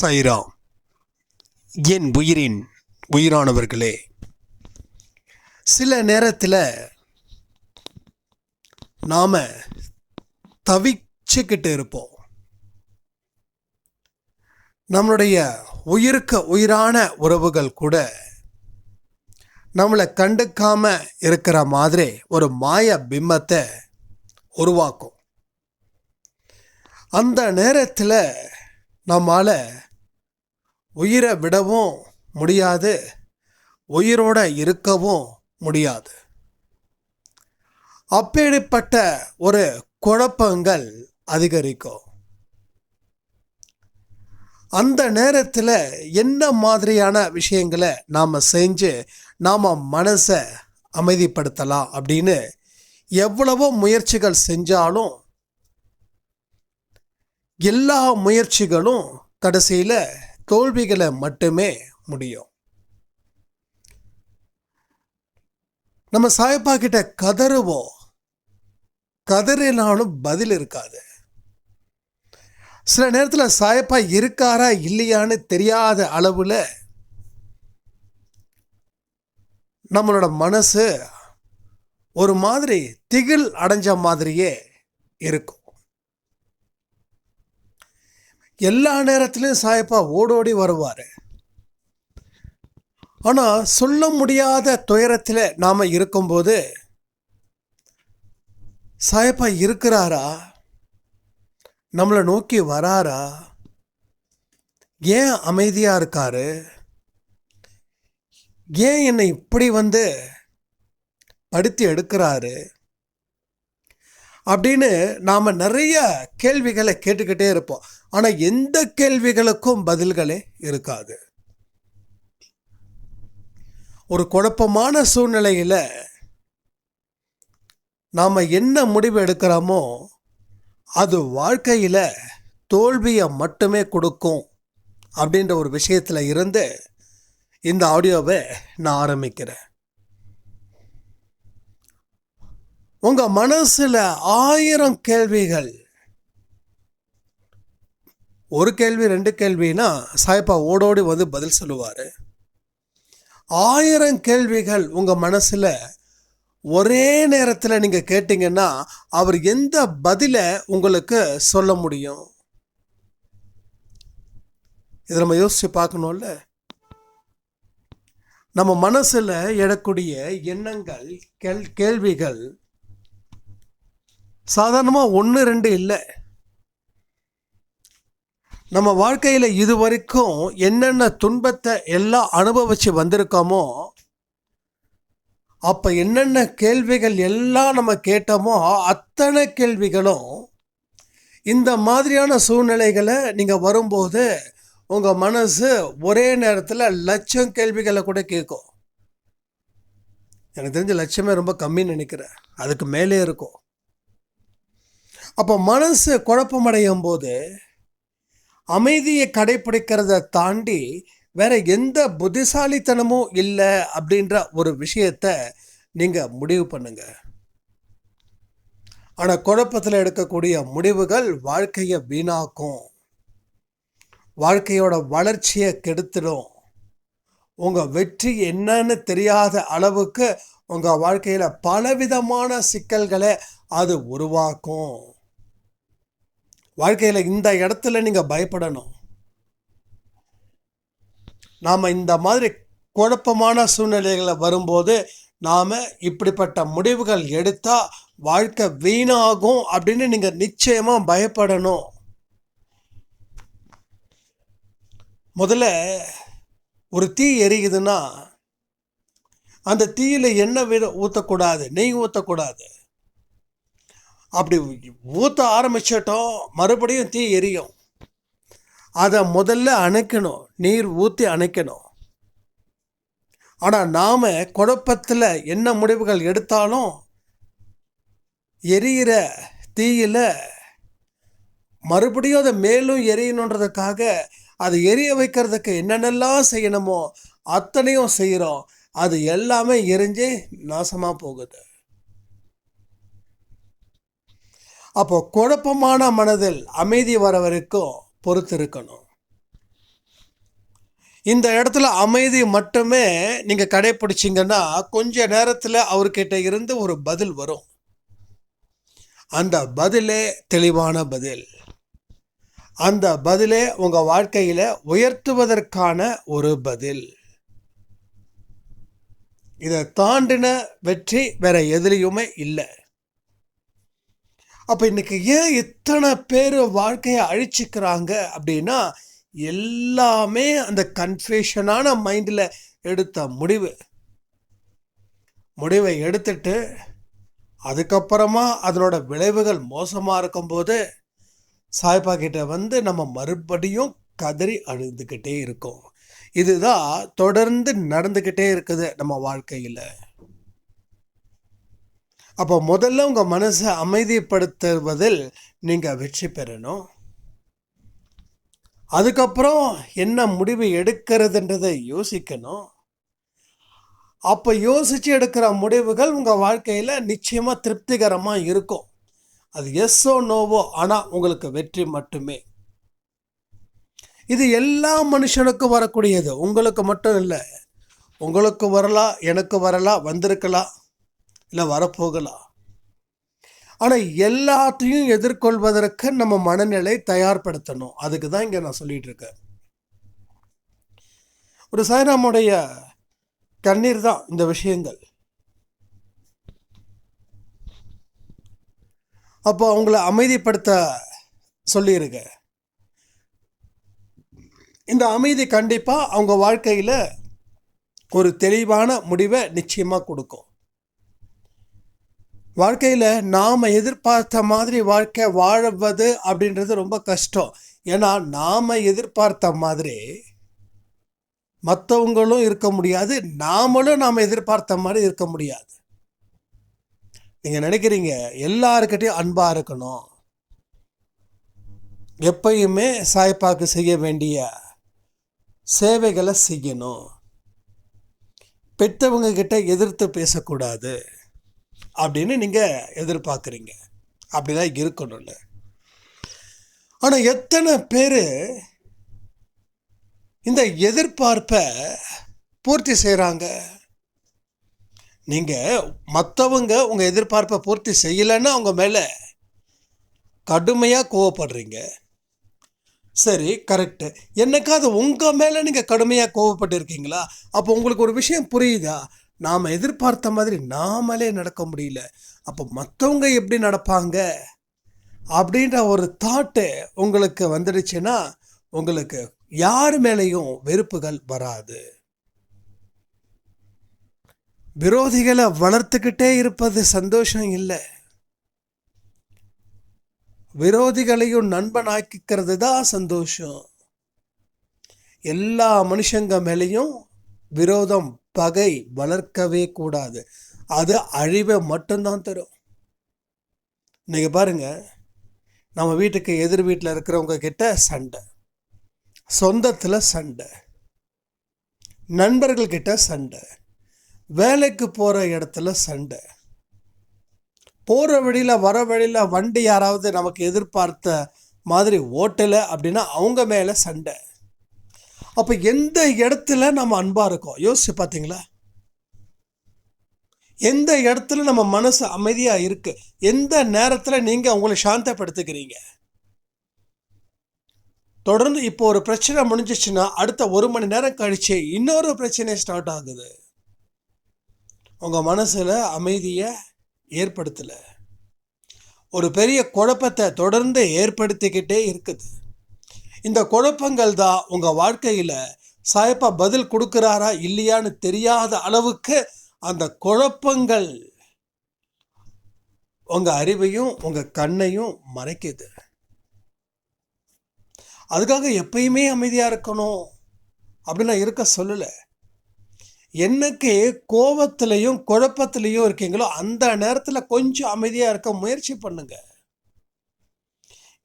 சைராம் என் உயிரின் உயிரானவர்களே. சில நேரத்தில் நாம் தவிச்சுக்கிட்டு இருப்போம். நம்மளுடைய உயிருக்கு உயிரான உறவுகள் கூட நம்மளை கண்டுக்காம இருக்கிற மாதிரி ஒரு மாய பிம்பத்தை உருவாக்கும். அந்த நேரத்தில் நம்மால் உயிரை விடவும் முடியாது உயிரோட இருக்கவும் முடியாது. அப்படிப்பட்ட ஒரு குழப்பங்கள் அதிகரிக்கும். அந்த நேரத்தில் என்ன மாதிரியான விஷயங்களை நாம் செஞ்சு நாம் மனசை அமைதிப்படுத்தலாம் அப்படின்னு எவ்வளவோ முயற்சிகள் செஞ்சாலும் எல்லா முயற்சிகளும் கடைசியில் தோல்விகளை மட்டுமே முடியும். நம்ம சாயப்பா கிட்ட கதறுவோம். கதறினாலும் பதில் இருக்காது. சில நேரத்தில் சாயப்பா இருக்காரா இல்லையான்னு தெரியாத அளவில் நம்மளோட மனசு ஒரு மாதிரி திகில் அடைஞ்ச மாதிரியே இருக்கும். எல்லா நேரத்திலையும் சாயப்பா ஓடோடி வருவார். ஆனால் சொல்ல முடியாத துயரத்தில் நாம் இருக்கும்போது சாயப்பா இருக்கிறாரா? நம்மளை நோக்கி வராரா? ஏன் அமைதியாக இருக்காரு? ஏன் என்னை இப்படி வந்து படுத்தி எடுக்கிறாரு? அப்படின்னு நாம் நிறைய கேள்விகளை கேட்டுக்கிட்டே இருப்போம். ஆனால் எந்த கேள்விகளுக்கும் பதில்களே இருக்காது. ஒரு குழப்பமான சூழ்நிலையில் நாம் என்ன முடிவு எடுக்கிறோமோ அது வாழ்க்கையில் தோல்வியை மட்டுமே கொடுக்கும் அப்படின்ற ஒரு விஷயத்தில் இருந்து இந்த ஆடியோவை நான் ஆரம்பிக்கிறேன். உங்கள் மனசில் ஆயிரம் கேள்விகள் ஒரு கேள்வி ரெண்டு கேள்வினா சாய்ப்பா ஓடோடி வந்து பதில் சொல்லுவார். ஆயிரம் கேள்விகள் உங்கள் மனசில் ஒரே நேரத்தில் நீங்கள் கேட்டிங்கன்னா அவர் எந்த பதிலை உங்களுக்கு சொல்ல முடியும்? இதை நம்ம யோசித்து பார்க்கணும்ல. நம்ம மனசில் எழக்கூடிய எண்ணங்கள் கேள் கேள்விகள் சாதாரணமாக ஒன்று ரெண்டு இல்லை. நம்ம வாழ்க்கையில் இது வரைக்கும் என்னென்ன துன்பத்தை எல்லாம் அனுபவித்து வந்திருக்கோமோ அப்போ என்னென்ன கேள்விகள் எல்லாம் நம்ம கேட்டோமோ அத்தனை கேள்விகளும் இந்த மாதிரியான சூழ்நிலைகளை நீங்கள் வரும்போது உங்கள் மனசு ஒரே நேரத்தில் லட்சம் கேள்விகளை கூட கேட்கும் எனக்கு தெரிஞ்ச லட்சமே ரொம்ப கம்மின்னு நினைக்கிறேன். அதுக்கு மேலே இருக்கும். அப்போ மனசு குழப்பமடையும் போது அமைதியை கடைப்பிடிக்கிறத தாண்டி வேற எந்த புத்திசாலித்தனமும் இல்லை அப்படின்ற ஒரு விஷயத்த நீங்கள் முடிவு பண்ணுங்க. ஆனால் குழப்பத்தில் எடுக்கக்கூடிய முடிவுகள் வாழ்க்கையை வீணாக்கும். வாழ்க்கையோட வளர்ச்சியை கெடுத்துடும். உங்கள் வெற்றி என்னன்னு தெரியாத அளவுக்கு உங்கள் வாழ்க்கையில் பலவிதமான சிக்கல்களை அது உருவாக்கும். வாழ்க்கையில் இந்த இடத்துல நீங்கள் பயப்படணும். நாம் இந்த மாதிரி குழப்பமான சூழ்நிலைகளை வரும்போது நாம் இப்படிப்பட்ட முடிவுகள் எடுத்தால் வாழ்க்கை வீணாகும் அப்படின்னு நீங்கள் நிச்சயமாக பயப்படணும். முதல்ல ஒரு தீ எரியுதுன்னா அந்த தீயில் எண்ணெய் விட ஊற்றக்கூடாது நெய் ஊற்றக்கூடாது அப்படி ஊற்ற ஆரம்பிச்சிட்டோம். மறுபடியும் தீ எரியும். அதை முதல்ல அணைக்கணும். நீர் ஊற்றி அணைக்கணும். ஆனால் நாம் குழப்பத்தில் என்ன முடிவுகள் எடுத்தாலும் எரியிற தீயில் மறுபடியும் அதை மேலும் எரியணுன்றதுக்காக அதை எரிய வைக்கிறதுக்கு என்னென்னலாம் செய்யணுமோ அத்தனையும் செய்கிறோம் அது எல்லாமே எரிஞ்சு நாசமாக போகுது. அப்போ குழப்பமான மனதில் அமைதி வர வரைக்கும் பொறுத்திருக்கணும். இந்த இடத்துல அமைதி மட்டுமே நீங்கள் கடைப்பிடிச்சிங்கன்னா கொஞ்ச நேரத்தில் அவர்கிட்ட இருந்து ஒரு பதில் வரும். அந்த பதிலே தெளிவான பதில். அந்த பதிலே உங்கள் வாழ்க்கையில் உயர்த்துவதற்கான ஒரு பதில். இதை தாண்டின வெற்றி வேற எதுலேயுமே இல்லை. அப்போ இன்னைக்கு ஏன் இத்தனை பேர் வாழ்க்கையை அழிச்சிக்கிறாங்க அப்படின்னா எல்லாமே அந்த கன்ஃபியூஷனான மைண்டில் எடுத்த முடிவு. முடிவை எடுத்துட்டு அதுக்கப்புறமா அதனோட விளைவுகள் மோசமாக இருக்கும்போது சாய்பா கிட்ட வந்து நம்ம மறுபடியும் கதறி அழுதுகிட்டே இருக்கோம். இதுதான் தொடர்ந்து நடந்துக்கிட்டே இருக்குது நம்ம வாழ்க்கையில். அப்போ முதல்ல உங்கள் மனசை அமைதிப்படுத்துவதில் நீங்கள் வெற்றி பெறணும். அதுக்கப்புறம் என்ன முடிவு எடுக்கிறதுன்றதை யோசிக்கணும். அப்போ யோசித்து எடுக்கிற முடிவுகள் உங்கள் வாழ்க்கையில் நிச்சயமாக திருப்திகரமாக இருக்கும். அது எஸ்ஸோ நோவோ ஆனால் உங்களுக்கு வெற்றி மட்டுமே. இது எல்லா மனுஷனுக்கும் வரக்கூடியது. உங்களுக்கு மட்டும் இல்லை. உங்களுக்கு வரலாம் எனக்கு வரலாம் வந்திருக்கலாம். இல்லை வரப்போகலாம் ஆனால் எல்லாத்தையும் எதிர்கொள்வதற்கு நம்ம மனநிலை தயார்படுத்தணும். அதுக்கு தான் இங்கே நான் சொல்லிட்டு இருக்கேன். ஒரு சாய்ராமுடைய கண்ணீர் தான் இந்த விஷயங்கள். அப்போ அவங்கள அமைதிப்படுத்த சொல்லியிருக்க. இந்த அமைதி கண்டிப்பாக அவங்க வாழ்க்கையில் ஒரு தெளிவான முடிவை நிச்சயமாக கொடுக்கும். வாழ்க்கையில் நாம் எதிர்பார்த்த மாதிரி வாழ்க்கை வாழ்வது அப்படின்றது ரொம்ப கஷ்டம். ஏன்னா நாம் எதிர்பார்த்த மாதிரி மற்றவங்களும் இருக்க முடியாது நாமளும் நாம் எதிர்பார்த்த மாதிரி இருக்க முடியாது. நீங்கள் நினைக்கிறீங்க எல்லாருக்கிட்டையும் அன்பாக இருக்கணும். எப்பயுமே சாய்ப்பாக்கு செய்ய வேண்டிய சேவைகளை செய்யணும். பெற்றவங்க கிட்ட எதிர்த்து பேசக்கூடாது. அப்படின்னு நீங்கள் எதிர்பார்க்குறீங்க. அப்படிதான் இருக்கணும்ல ஆனால் எத்தனை பேர் இந்த எதிர்பார்ப்பை பூர்த்தி செய்கிறாங்க நீங்கள் மற்றவங்க உங்கள் எதிர்பார்ப்பை பூர்த்தி செய்யலைன்னா அவங்க மேலே கடுமையாக கோவப்படுறீங்க. சரி கரெக்டு என்னைக்காவது உங்கள் மேலே நீங்கள் கடுமையாக கோவப்பட்டிருக்கீங்களா? அப்போ உங்களுக்கு ஒரு விஷயம் புரியுதா? நாம் எதிர்பார்த்த மாதிரி நாமளே நடக்க முடியல. அப்போ மற்றவங்க எப்படி நடப்பாங்க? அப்படின்ற ஒரு தாட்டு உங்களுக்கு வந்துடுச்சுன்னா உங்களுக்கு யார் மேலேயும் வெறுப்புகள் வராது. விரோதிகளை வளர்த்துக்கிட்டே இருப்பது சந்தோஷம் இல்லை. விரோதிகளையும் நண்பனாக்கிக்கிறது தான் சந்தோஷம். எல்லா மனுஷங்க மேலேயும் விரோதம் பகை வளர்க்கவே கூடாது. அது அழிவை மட்டும்தான் தரும். இன்றைக்கி பாருங்கள் நம்ம வீட்டுக்கு எதிர் வீட்டில் இருக்கிறவங்க கிட்ட சண்டை சொந்தத்தில் சண்டை நண்பர்கள்கிட்ட சண்டை வேலைக்கு போகிற இடத்துல சண்டை போகிற வழியில் வர வழியில் வண்டி யாராவது நமக்கு எதிர்பார்த்த மாதிரி ஓட்டலை அப்படின்னா அவங்க மேலே சண்டை. அப்போ எந்த இடத்துல நம்ம அன்பாக இருக்கோம்? யோசிச்சு பார்த்தீங்களா எந்த இடத்துல நம்ம மனசு அமைதியாக இருக்குது எந்த நேரத்தில் நீங்கள் உங்களை சாந்தப்படுத்திக்கிறீங்க தொடர்ந்து இப்போ ஒரு பிரச்சனை முடிஞ்சிச்சுன்னா அடுத்த ஒரு மணி நேரம் கழிச்சு இன்னொரு பிரச்சனை ஸ்டார்ட் ஆகுது. உங்கள் மனசில் அமைதியை ஏற்படுத்தலை. ஒரு பெரிய குழப்பத்தை தொடர்ந்து ஏற்படுத்திக்கிட்டே இருக்குது. இந்த குழப்பங்கள் தான் உங்கள் வாழ்க்கையில் சாயப்பா பதில் கொடுக்குறாரா இல்லையான்னு தெரியாத அளவுக்கு அந்த குழப்பங்கள் உங்கள் அறிவையும் உங்கள் கண்ணையும் மறைக்குது. அதுக்காக எப்பயுமே அமைதியாக இருக்கணும் அப்படின்னு நான் இருக்க சொல்லலை. என்னைக்கு கோபத்திலையும் குழப்பத்திலையும் இருக்கீங்களோ அந்த நேரத்தில் கொஞ்சம் அமைதியாக இருக்க முயற்சி பண்ணுங்கள்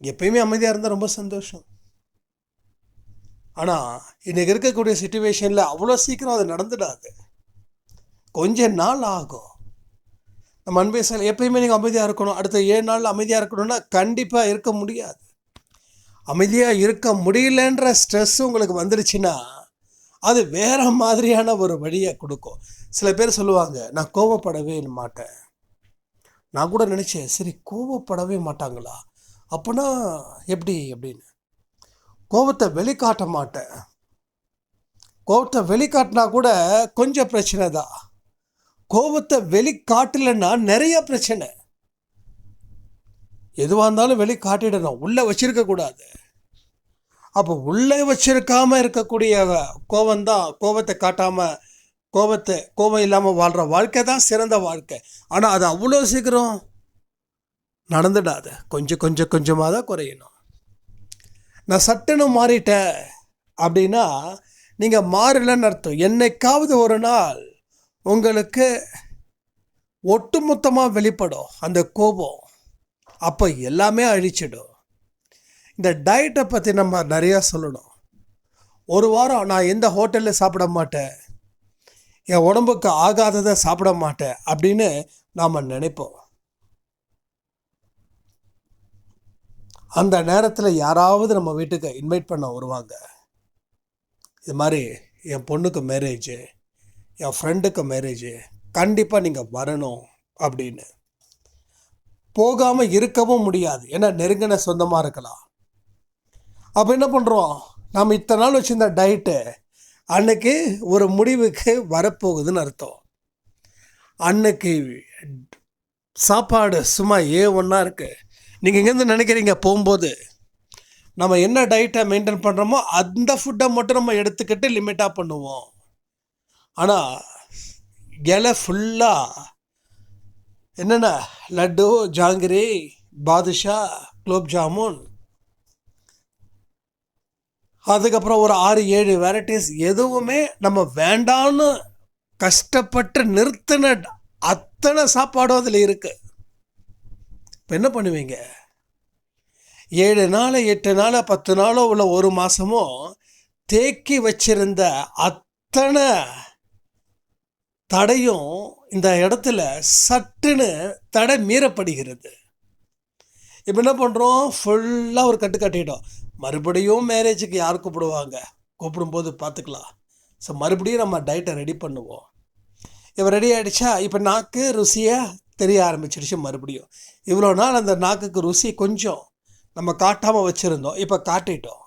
எப்பயுமே அமைதியாக இருந்தால் ரொம்ப சந்தோஷம். ஆனால் இன்றைக்கி இருக்கக்கூடிய சுச்சுவேஷனில் அவ்வளோ சீக்கிரம் அது நடந்துடாது. கொஞ்ச நாள் ஆகும். நம்ம அன்பே சார் எப்பயுமே நீங்கள் அமைதியாக இருக்கணும். அடுத்த ஏழு நாள் அமைதியாக இருக்கணும்னா கண்டிப்பாக இருக்க முடியாது. அமைதியாக இருக்க முடியலன்ற ஸ்ட்ரெஸ் உங்களுக்கு வந்துடுச்சுன்னா அது வேற மாதிரியான ஒரு வழியை கொடுக்கும். சில பேர் சொல்லுவாங்க நான் கோவப்படவே மாட்டேன். நான் கூட நினச்சேன் சரி கோவப்படவே மாட்டாங்களா? அப்போனா எப்படி? அப்படின்னு. கோபத்தை வெளிக்காட்ட மாட்டேன். கோபத்தை வெளிக்காட்டினா கூட கொஞ்சம் பிரச்சனை தான். கோபத்தை வெளிக்காட்டலைன்னா நிறைய பிரச்சனை. எதுவாக இருந்தாலும் வெளிக்காட்டிடணும். உள்ளே வச்சிருக்கக்கூடாது அப்போ உள்ளே வச்சிருக்காமல் இருக்கக்கூடிய கோபம் தான் கோபத்தை காட்டாமல் கோபத்தை கோபம் இல்லாமல் வாழ்கிற வாழ்க்கை தான் சிறந்த வாழ்க்கை. ஆனால் அது அவ்வளோ சீக்கிரம் நடந்துடாது. கொஞ்சம் கொஞ்சம் கொஞ்சமாக தான் குறையணும். நான் சட்டுன்னு மாறிட்டேன். அப்படின்னா நீங்கள் மாறலன்னு அர்த்தம். என்னைக்காவது ஒரு நாள் உங்களுக்கு ஒட்டுமொத்தமாக வெளிப்படும் அந்த கோபம். அப்போ எல்லாமே அழிச்சிடும். இந்த டயட்டை பற்றி நம்ம நிறையா சொல்லணும். ஒரு வாரம் நான் எந்த ஹோட்டலில் சாப்பிட மாட்டேன்? என் உடம்புக்கு ஆகாததை சாப்பிட மாட்டேன் அப்படின்னு நாம் நினைப்போம். அந்த நேரத்தில் யாராவது நம்ம வீட்டுக்கு இன்வைட் பண்ண வருவாங்க. இது மாதிரி என் பொண்ணுக்கு மேரேஜு என் ஃப்ரெண்டுக்கு மேரேஜு கண்டிப்பாக நீங்கள் வரணும் அப்படின்னு. போகாமல் இருக்கவும் முடியாது. ஏன்னா நெருங்கின சொந்தமாக இருக்கலாம். அப்போ என்ன பண்ணுறோம் நம்ம இத்தனை நாள் வச்சுருந்த டயட்டு அன்னைக்கு ஒரு முடிவுக்கு வரப்போகுதுன்னு அர்த்தம். அன்னைக்கு சாப்பாடு சும்மா ஏ ஒன்றா இருக்குது நீங்கள் எங்கேருந்து நினைக்கிறீங்க போகும்போது நம்ம என்ன டயட்டை மெயின்டைன் பண்ணுறோமோ அந்த ஃபுட்டை மட்டும் நம்ம எடுத்துக்கிட்டு லிமிட்டாக பண்ணுவோம். ஆனால் இலை ஃபுல்லாக என்னென்ன? லட்டு ஜாங்கிரி பாதுஷா குலோப் ஜாமுன். அதுக்கப்புறம் ஒரு ஆறு ஏழு வெரைட்டிஸ் எதுவுமே நம்ம வேண்டான்னு கஷ்டப்பட்டு நிறுத்தின அத்தனை சாப்பாடும் அதில் இருக்குது இப்போ என்ன பண்ணுவீங்க? ஏழு நாள் எட்டு நாள் பத்து நாளோ உள்ள ஒரு மாதமோ தேக்கி வச்சிருந்த அத்தனை தடையும் இந்த இடத்துல சட்டுன்னு தடை மீறப்படுகிறது. இப்போ என்ன பண்ணுறோம் ஃபுல்லாக ஒரு கட்டு கட்டிட்டோம். மறுபடியும் மேரேஜுக்கு யார் கூப்பிடுவாங்க? கூப்பிடும்போது பார்த்துக்கலாம். ஸோ மறுபடியும் நம்ம டயட்டை ரெடி பண்ணுவோம். இப்போ ரெடி ஆகிடுச்சா இப்போ நாக்கு ருசியாக தெரிய ஆரம்பிச்சிருச்சு மறுபடியும். இவ்வளோ நாள் அந்த நாக்குக்கு ருசி கொஞ்சம் நம்ம காட்டாமல் வச்சுருந்தோம். இப்போ காட்டிட்டோம்.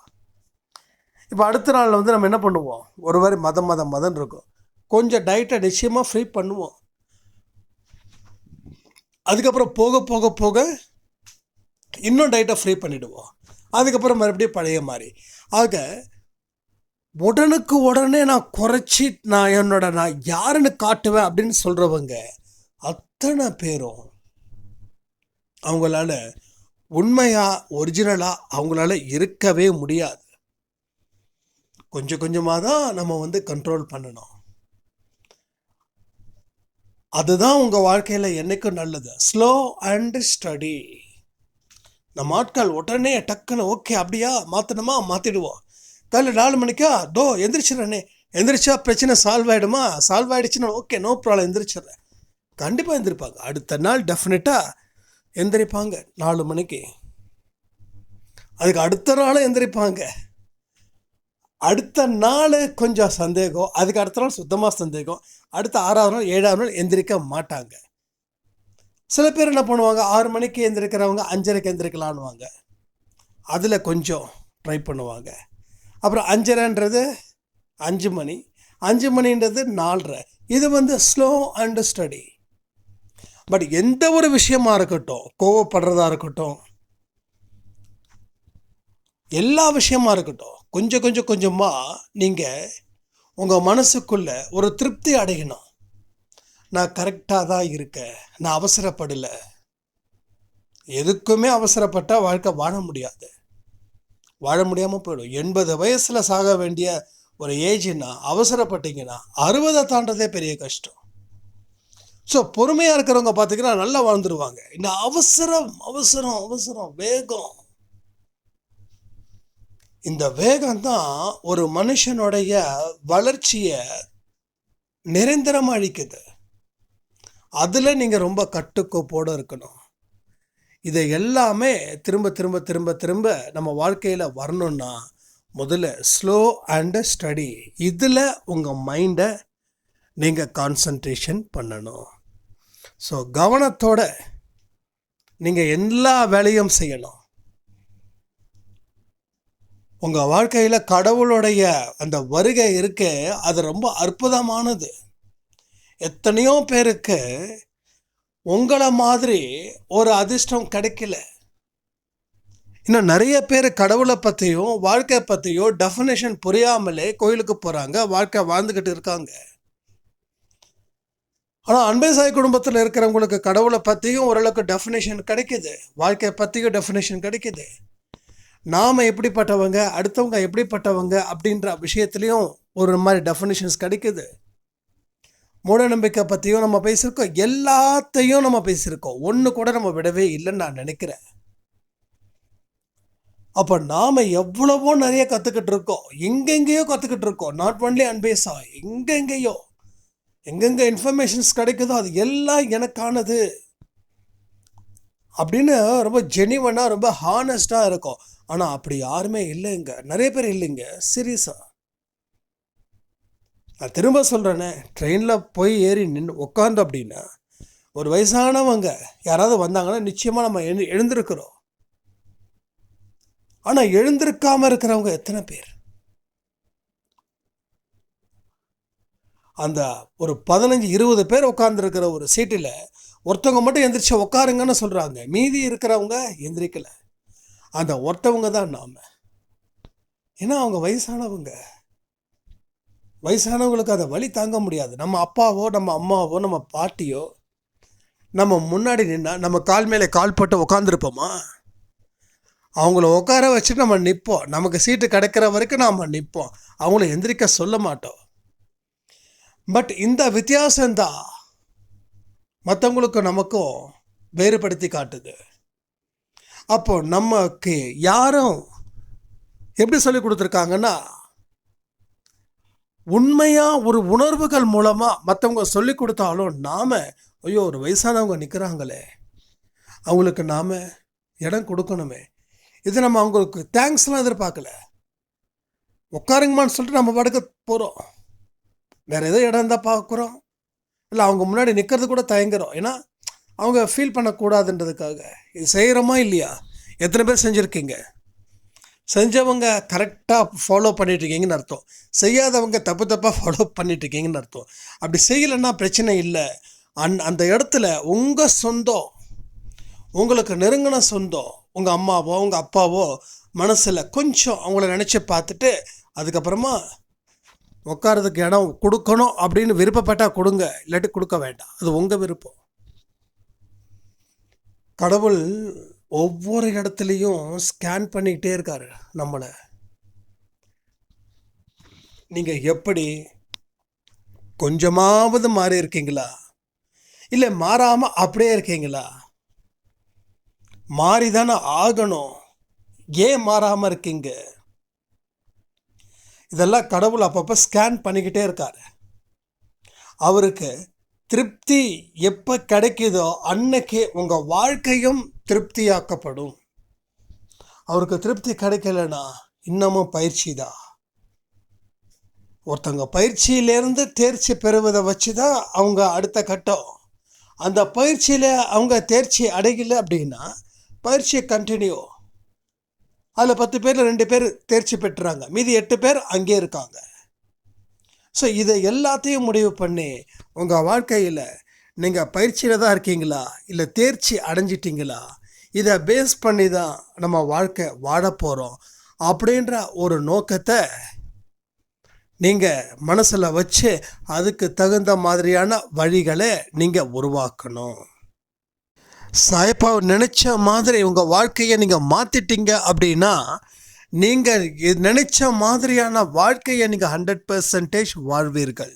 இப்போ அடுத்த நாள் வந்து நம்ம என்ன பண்ணுவோம்? ஒரு மாதிரி மதம் மதம் மதம் இருக்கும். கொஞ்சம் டயட்டை நிச்சயமாக ஃப்ரீ பண்ணுவோம். அதுக்கப்புறம் போக போக போக இன்னும் டயட்டை ஃப்ரீ பண்ணிவிடுவோம் அதுக்கப்புறம் மறுபடியும் பழைய மாதிரி ஆக உடனுக்கு உடனே நான் குறைச்சி நான் என்னோட நான் யாருன்னு காட்டுவேன் அப்படின்னு சொல்கிறவங்க அத்தனை பேரும் அவங்களால உண்மையாக ஒரிஜினலாக அவங்களால இருக்கவே முடியாது. கொஞ்சம் கொஞ்சமாக தான் நம்ம வந்து கண்ட்ரோல் பண்ணணும். அதுதான் உங்கள் வாழ்க்கையில் என்னைக்கும் நல்லது. ஸ்லோ அண்ட் ஸ்டடி நம்ம ஆட்கள் உடனே டக்குன்னு ஓகே அப்படியா? மாற்றணுமா மாற்றிடுவோம் காலையில் நாலு மணிக்கா? தோ எந்திரிச்சிடறேனே. எந்திரிச்சா பிரச்சனை சால்வ் ஆகிடுமா சால்வ் ஆகிடுச்சுன்னா ஓகே நோ ப்ராப்ளம் எந்திரிச்சிடுறேன். கண்டிப்பாக எழுந்திருப்பாங்க அடுத்த நாள் டெஃபினட்டாக எந்திரிப்பாங்க. நாலு மணிக்கு. அதுக்கு அடுத்த நாளும் எந்திரிப்பாங்க. அடுத்த நாள் கொஞ்சம் சந்தேகம். அதுக்கு அடுத்த நாள் சுத்தமாக சந்தேகம். அடுத்த ஆறாவது நாள் ஏழாவது நாள் எந்திரிக்க மாட்டாங்க. சில பேர் என்ன பண்ணுவாங்க? ஆறு மணிக்கு எந்திரிக்கிறவங்க அஞ்சரைக்கு எந்திரிக்கலான்வாங்க அதில் கொஞ்சம் ட்ரை பண்ணுவாங்க. அப்புறம் அஞ்சரைன்றது அஞ்சு மணி. அஞ்சு மணின்றது நாலரை. இது வந்து ஸ்லோ அண்ட் ஸ்டடி பட் எந்த ஒரு விஷயமா இருக்கட்டும் கோவப்படுறதா இருக்கட்டும் எல்லா விஷயமா இருக்கட்டும் கொஞ்சம் கொஞ்சம் கொஞ்சமாக நீங்கள் உங்கள் மனசுக்குள்ளே ஒரு திருப்தி அடையணும். நான் கரெக்டாக தான் இருக்கேன். நான் அவசரப்படலை. எதுக்குமே அவசரப்பட்டால் வாழ்க்கை வாழ முடியாது. வாழ முடியாமல் போயிடும். எண்பது வயசில் சாக வேண்டிய ஒரு ஏஜ்னா அவசரப்பட்டீங்கன்னா அறுபதை தாண்டதே பெரிய கஷ்டம். ஸோ பொறுமையாக இருக்கிறவங்க பார்த்தீங்கன்னா நல்லா வாழ்ந்துருவாங்க. இந்த அவசரம் அவசரம் அவசரம் வேகம். இந்த வேகம் தான் ஒரு மனுஷனுடைய வளர்ச்சியை நிரந்தரமாக அழிக்குது. அதில் நீங்கள் ரொம்ப கட்டுக்கோப்போடு இருக்கணும். இதை எல்லாமே திரும்ப திரும்ப திரும்ப திரும்ப நம்ம வாழ்க்கையில் வரணும்னா முதல்ல ஸ்லோ அண்ட் ஸ்டடி இதில் உங்கள் மைண்டை நீங்கள் கான்சன்ட்ரேஷன் பண்ணணும். ஸோ கவனத்தோட நீங்கள் எல்லா வேலையும் செய்யணும். உங்கள் வாழ்க்கையில் கடவுளுடைய அந்த வருகை இருக்க அது ரொம்ப அற்புதமானது. எத்தனையோ பேருக்கு உங்களை மாதிரி ஒரு அதிர்ஷ்டம் கிடைக்கல. இன்னும் நிறைய பேர் கடவுளை பற்றியும் வாழ்க்கை பற்றியும் டெஃபினேஷன் புரியாமலே கோயிலுக்கு போகிறாங்க வாழ்க்கை வாழ்ந்துக்கிட்டு இருக்காங்க. ஆனால் அன்பே சாய் குடும்பத்தில் இருக்கிறவங்களுக்கு கடவுளை பற்றியும் ஓரளவுக்கு டெஃபினேஷன் கிடைக்கிது. வாழ்க்கை பற்றியும் டெஃபினேஷன் கிடைக்கிது. நாம் எப்படிப்பட்டவங்க அடுத்தவங்க எப்படிப்பட்டவங்க அப்படின்ற விஷயத்துலையும் ஒரு மாதிரி டெஃபினேஷன்ஸ் கிடைக்கிது. மூட நம்பிக்கை பற்றியும் நம்ம பேசியிருக்கோம். எல்லாத்தையும் நம்ம பேசியிருக்கோம். ஒன்று கூட நம்ம விடவே இல்லைன்னு நான் நினைக்கிறேன். அப்போ நாம் எவ்வளவோ நிறைய கற்றுக்கிட்டு இருக்கோம். எங்கெங்கேயோ கற்றுக்கிட்டு இருக்கோம். நாட் ஒன்லி அன்பேஸா எங்கெங்கேயோ. எங்கெங்கே இன்ஃபர்மேஷன்ஸ் கிடைக்குதோ அது எல்லாம் எனக்கானது. அப்படின்னு ரொம்ப ஜெனிவனாக ரொம்ப ஹானஸ்டாக இருக்கும். ஆனால் அப்படி யாருமே இல்லைங்க. நிறைய பேர் இல்லைங்க. சீரியஸாக நான் திரும்ப சொல்கிறேனே ட்ரெயினில் போய் ஏறி நின்று உட்காந்து அப்படின்னா ஒரு வயசானவங்க யாராவது வந்தாங்கன்னா நிச்சயமாக நம்ம எழு எழுந்திருக்கிறோம். ஆனால் எழுந்திருக்காமல் இருக்கிறவங்க எத்தனை பேர்? அந்த ஒரு பதினஞ்சு இருபது பேர் உட்காந்துருக்கிற ஒரு சீட்டில் ஒருத்தவங்க மட்டும் எந்திரிச்சு உட்காருங்கன்னு சொல்கிறாங்க மீதி இருக்கிறவங்க எந்திரிக்கல. அந்த ஒருத்தவங்க தான் நாம். ஏன்னா அவங்க வயசானவங்க. வயசானவங்களுக்கு அதை வழி தாங்க முடியாது. நம்ம அப்பாவோ நம்ம அம்மாவோ நம்ம பாட்டியோ நம்ம முன்னாடி நின்னா நம்ம கால் மேலே கால் போட்டு உட்காந்துருப்போமா அவங்கள உட்கார வச்சுட்டு நம்ம நிற்போம் நமக்கு சீட்டு கிடைக்கிற வரைக்கும் நாம் நிற்போம் அவங்கள எந்திரிக்க சொல்ல மாட்டோம். பட் இந்த வித்தியாசம்தான் மற்றவங்களுக்கும் நமக்கும் வேறுபடுத்தி காட்டுது. அப்போ நமக்கு யாரும் எப்படி சொல்லி கொடுத்துருக்காங்கன்னா உண்மையாக ஒரு உணர்வுகள் மூலமாக மற்றவங்க சொல்லி கொடுத்தாலும் நாம் ஐயோ ஒரு வயசானவங்க நிற்கிறாங்களே அவங்களுக்கு நாம் இடம் கொடுக்கணுமே. இது நம்ம அவங்களுக்கு தேங்க்ஸ்லாம் எதிர்பார்க்கல. உட்காருங்கம்மான்னு சொல்லிட்டு நம்ம படுக்க போகிறோம் வேறு ஏதோ இடம் இருந்தால் பார்க்குறோம். இல்லை அவங்க முன்னாடி நிற்கிறது கூட தயங்குறோம். ஏன்னா அவங்க ஃபீல் பண்ணக்கூடாதுன்றதுக்காக. இது செய்கிறோமா இல்லையா? எத்தனை பேர் செஞ்சுருக்கீங்க? செஞ்சவங்க கரெக்டாக ஃபாலோ பண்ணிட்டுருக்கீங்கன்னு அர்த்தம். செய்யாதவங்க தப்பு தப்பாக ஃபாலோ பண்ணிட்டுருக்கீங்கன்னு அர்த்தம். அப்படி செய்யலைன்னா பிரச்சனை இல்லை. அந் அந்த இடத்துல உங்கள் சொந்தம் உங்களுக்கு நெருங்கின சொந்தம் உங்கள் அம்மாவோ உங்கள் அப்பாவோ மனசில் கொஞ்சம் அவங்கள நினச்சி பார்த்துட்டு அதுக்கப்புறமா உட்காரதுக்கு இடம் கொடுக்கணும் அப்படின்னு விருப்பப்பட்டால் கொடுங்க. இல்லாட்டி கொடுக்க வேண்டாம். அது உங்கள் விருப்பம். கடவுள் ஒவ்வொரு இடத்துலையும் ஸ்கேன் பண்ணிக்கிட்டே இருக்காரு நம்மளை. நீங்கள் எப்படி கொஞ்சமாவது மாறி இருக்கீங்களா? இல்லை மாறாமல் அப்படியே இருக்கீங்களா? மாறி தானே ஆகணும். ஏன் மாறாமல் இருக்கீங்க? இதெல்லாம் கடவுள் அப்பப்போ ஸ்கேன் பண்ணிக்கிட்டே இருக்கார். அவருக்கு திருப்தி எப்போ கிடைக்குதோ அன்னைக்கு உங்கள் வாழ்க்கையும் திருப்தியாக்கப்படும். அவருக்கு திருப்தி கிடைக்கலனா இன்னமும் பயிற்சி தான் ஒருத்தவங்க பயிற்சியிலேருந்து தேர்ச்சி பெறுவதை வச்சு தான் அவங்க அடுத்த கட்டம். அந்த பயிற்சியில் அவங்க தேர்ச்சி அடையலை அப்படின்னா பயிற்சி கண்டினியூ அதில் பத்து பேரில் ரெண்டு பேர் தேர்ச்சி பெற்றுறாங்க மீதி எட்டு பேர் அங்கே இருக்காங்க. ஸோ இதை எல்லாத்தையும் முடிவு பண்ணி உங்கள் வாழ்க்கையில் நீங்கள் பயிற்சியில் தான் இருக்கீங்களா? இல்லை தேர்ச்சி அடைஞ்சிட்டிங்களா? இதை பேஸ் பண்ணி தான் நம்ம வாழ்க்கை வாழ போகிறோம் அப்படின்ற ஒரு நோக்கத்தை நீங்கள் மனசில் வச்சு அதுக்கு தகுந்த மாதிரியான வழிகளை நீங்கள் உருவாக்கணும். சாயப்பா நினச்ச மாதிரி உங்கள் வாழ்க்கையை நீங்கள் மாற்றிட்டீங்க அப்படின்னா நீங்கள் நினச்ச மாதிரியான வாழ்க்கையை நீங்கள் ஹண்ட்ரட் பர்சன்டேஜ் வாழ்வீர்கள்.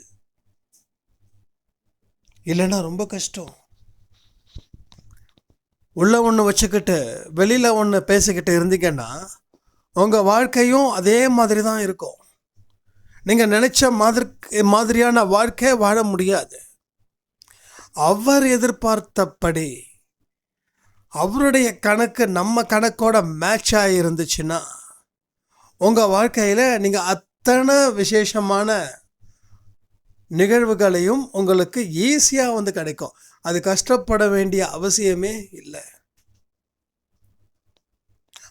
இல்லைன்னா ரொம்ப கஷ்டம். உள்ள ஒன்று வச்சுக்கிட்டு வெளியில் ஒன்று பேசிக்கிட்டு இருந்தீங்கன்னா உங்கள் வாழ்க்கையும் அதே மாதிரி தான் இருக்கும். நீங்கள் நினச்ச மாதிரி மாதிரியான வாழ்க்கையை வாழ முடியாது. அவர் எதிர்பார்த்தபடி அவருடைய கணக்கு நம்ம கணக்கோட மேட்ச் ஆகிருந்துச்சுன்னா உங்கள் வாழ்க்கையில் நீங்கள் அத்தனை விசேஷமான நிகழ்வுகளையும் உங்களுக்கு ஈஸியாக வந்து கிடைக்கும். அது கஷ்டப்பட வேண்டிய அவசியமே இல்லை.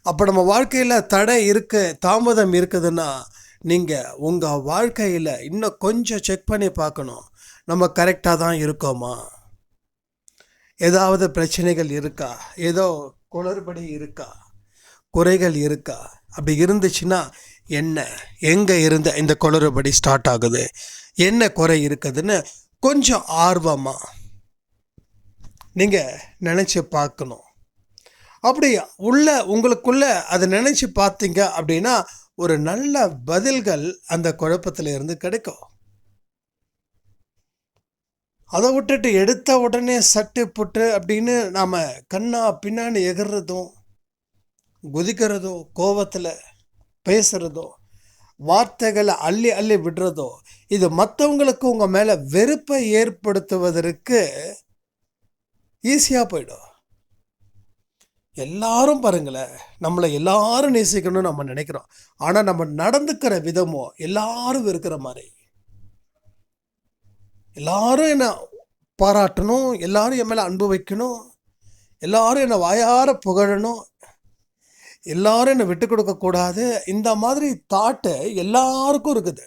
அப்போ நம்ம வாழ்க்கையில் தடை இருக்கு தாமதம் இருக்குதுன்னா நீங்கள் உங்கள் வாழ்க்கையில் இன்னும் கொஞ்சம் செக் பண்ணி பார்க்கணும். நம்ம கரெக்டாக தான் இருக்கோமா? ஏதாவது பிரச்சனைகள் இருக்கா? ஏதோ குளறுபடி இருக்கா? குறைகள் இருக்கா? அப்படி இருந்துச்சுன்னா என்ன? எங்கே இருந்த இந்த குளறுபடி ஸ்டார்ட் ஆகுது? என்ன குறை இருக்குதுன்னு கொஞ்சம் ஆர்வமாக நீங்கள் நினச்சி பார்க்கணும். அப்படி உள்ள உங்களுக்குள்ள அதை நினச்சி பார்த்தீங்க அப்படின்னா ஒரு நல்ல பதில்கள் அந்த குழப்பத்தில் இருந்து கிடைக்கும். அதை விட்டுட்டு எடுத்த உடனே சட்டு புட்டு அப்படின்னு நாம் கண்ணா பின்னான்னு எகிறதும் குதிக்கிறதோ கோவத்தில் பேசுகிறதோ வார்த்தைகளை அள்ளி அள்ளி விடுறதோ இது மற்றவங்களுக்கு உங்கள் மேலே வெறுப்பை ஏற்படுத்துவதற்கு ஈஸியாக போயிடும். எல்லாரும் பாருங்களேன் நம்மளை எல்லாரும் நேசிக்கணும்னு நம்ம நினைக்கிறோம். ஆனால் நம்ம நடந்துக்கிற விதமோ எல்லாரும் இருக்கிற மாதிரி. எல்லாரும் என்னை பாராட்டணும் எல்லாரும் என் மேலே அன்பு வைக்கணும் எல்லாரும் என்னை வாயார புகழணும் எல்லாரும் என்னை விட்டு கொடுக்கக்கூடாது இந்த மாதிரி தாட்டு எல்லாருக்கும் இருக்குது.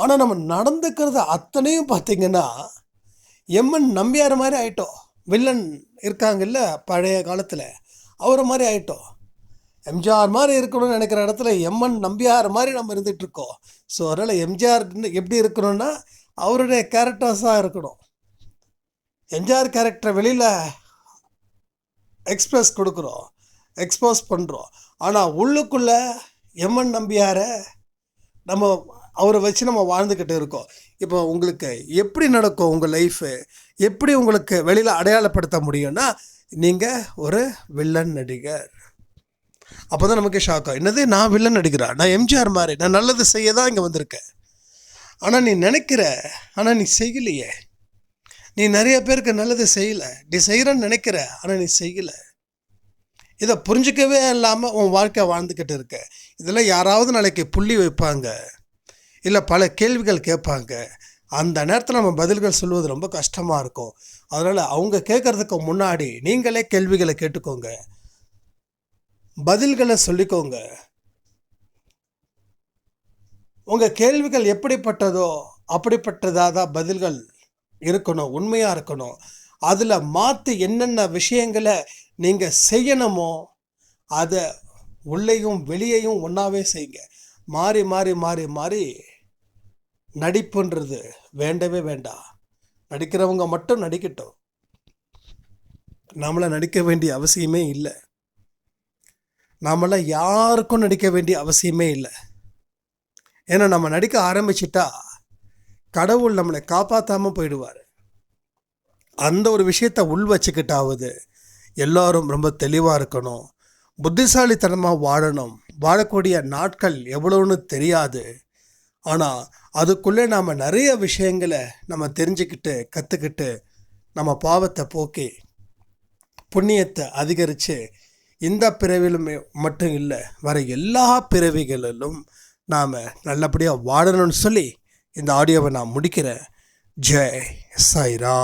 ஆனால் நம்ம நடந்துக்கிறத அத்தனையும் பார்த்தீங்கன்னா எம்மன் நம்பியார் மாதிரி ஆயிட்டோம். வில்லன் இருக்காங்கல்ல பழைய காலத்தில் அவரை மாதிரி ஆயிட்டோம். எம்ஜிஆர் மாதிரி இருக்கணும்னு நினைக்கிற இடத்துல எம்என் நம்பியார் மாதிரி நம்ம இருந்துகிட்ருக்கோம் ஸோ அதனால் எம்ஜிஆர் எப்படி இருக்கணும்னா அவருடைய கேரக்டர்ஸாக இருக்கணும். எம்ஜிஆர் கேரக்டரை வெளியில் எக்ஸ்பிரஸ் கொடுக்குறோம் எக்ஸ்போஸ் பண்ணுறோம் ஆனால் உள்ளுக்குள்ளே எம்என் நம்பியாரை நம்ம அவரை வச்சு நம்ம வாழ்ந்துக்கிட்டு இருக்கோம். இப்போ உங்களுக்கு எப்படி நடக்கும் உங்கள் லைஃபு எப்படி உங்களுக்கு வெளியில் அடையாளப்படுத்த முடியும்னா நீங்கள் ஒரு வில்லன் நடிகர். அப்போ தான் நமக்கு ஷாக் என்னது நான் வில்லன் நடிக்கிறேன் நான் எம்ஜிஆர் மாதிரி. நான் நல்லது செய்ய தான் இங்கே வந்திருக்கேன். ஆனால் நீ நினைக்கிற ஆனால் நீ செய்யலையே. நீ நிறைய பேருக்கு நல்லது செய்யலை. நீ செய்கிறன்னு நினைக்கிற ஆனால் நீ செய்யலை. இதை புரிஞ்சிக்கவே இல்லாமல் உன் வாழ்க்கை வாழ்ந்துக்கிட்டு இருக்க. இதில் யாராவது நாளைக்கு புள்ளி வைப்பாங்க. இல்லை பல கேள்விகள் கேட்பாங்க. அந்த நேரத்தில் நம்ம பதில்கள் சொல்வது ரொம்ப கஷ்டமாக இருக்கும். அதனால் அவங்க கேட்குறதுக்கு முன்னாடி நீங்களே கேள்விகளை கேட்டுக்கோங்க. பதில்களை சொல்லிக்கோங்க. உங்கள் கேள்விகள் எப்படிப்பட்டதோ அப்படிப்பட்டதாக தான் பதில்கள் இருக்கணும் உண்மையாக இருக்கணும். அதில் மாற்றி என்னென்ன விஷயங்களை நீங்கள் செய்யணுமோ அதை உள்ளேயும் வெளியேயும் ஒன்றாவே செய்யுங்க. மாறி மாறி மாறி மாறி நடிப்புன்றது வேண்டவே வேண்டாம். நடிக்கிறவங்க மட்டும் நடிக்கட்டும். நம்மளை நடிக்க வேண்டிய அவசியமே இல்லை. நாமெல்லாம் யாருக்கும் நடிக்க வேண்டிய அவசியமே இல்லை. ஏன்னா நம்ம நடிக்க ஆரம்பிச்சிட்டா கடவுள் நம்மளை காப்பாற்றாமல் போயிடுவார். அந்த ஒரு விஷயத்தை உள் வச்சுக்கிட்டாவது எல்லாரும் ரொம்ப தெளிவாக இருக்கணும். புத்திசாலித்தனமாக வாழணும். வாழக்கூடிய நாட்கள் எவ்வளோன்னு தெரியாது. ஆனால் அதுக்குள்ளே நாம் நிறைய விஷயங்களை நம்ம தெரிஞ்சுக்கிட்டு கற்றுக்கிட்டு நம்ம பாவத்தை போக்கி புண்ணியத்தை அதிகரித்து இந்த பிறவிலுமே மட்டும் இல்லை வர எல்லா பிறவிகளிலும் நாம் நல்லபடியாக வாழணும்னு சொல்லி இந்த ஆடியோவை நான் முடிக்கிறேன். ஜெய் சாய்ரா